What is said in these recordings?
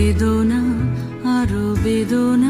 বেদনা আরও বেদনা।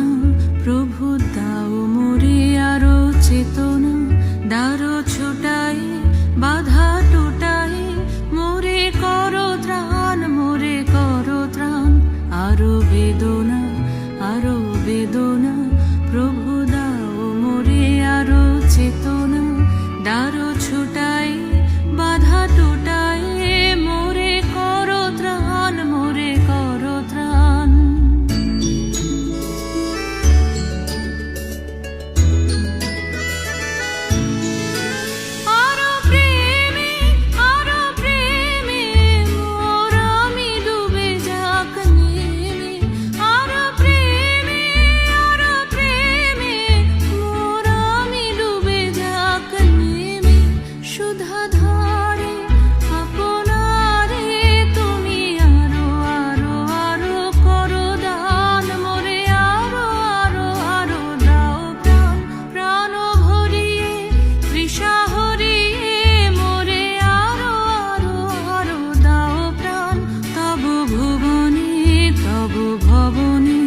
ভব ভবনে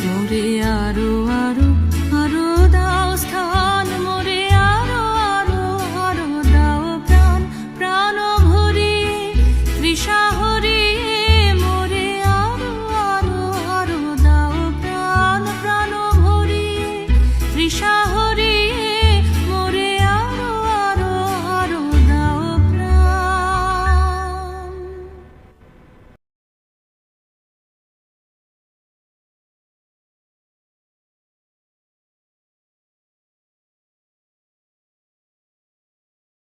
মোরে